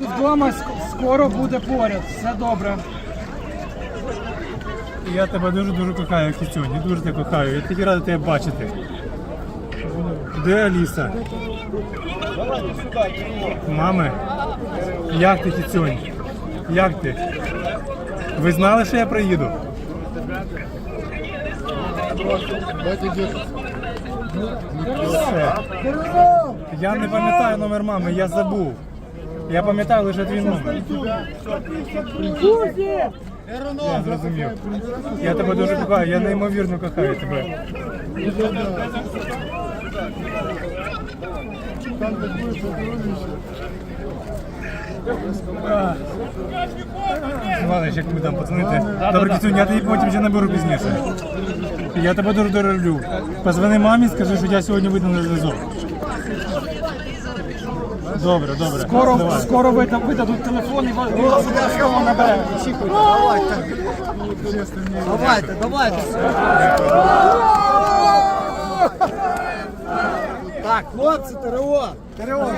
Вдома скоро буде поряд. Все добре. Я тебе дуже-дуже кохаю, Кітюнь, дуже тебе кохаю. Я такий радий тебе бачити. Де Аліса? Мами, як ти, Кітюнь? Як ти? Ви знали, що я приїду? Все. Я не пам'ятаю номер мами, я забув. Я пам'ятаю лише твій номер. Я зрозумів. Я тебе дуже кохаю, я неймовірно кохаю тебе. Ладно, ще кому там подзвонити. Добре, Кітюнь, я тобі потім ще наберу пізніше. Я тебе дуже дуже люблю. Позвони мамі, скажи, що я сьогодні вийду на зв'язок. Добре, добре. Скоро, Давай. скоро вида- видадуть телефон і вас обов'язково набере. Очікуйте. Давайте, давайте. Так, хлопці, ТРО. ТРО.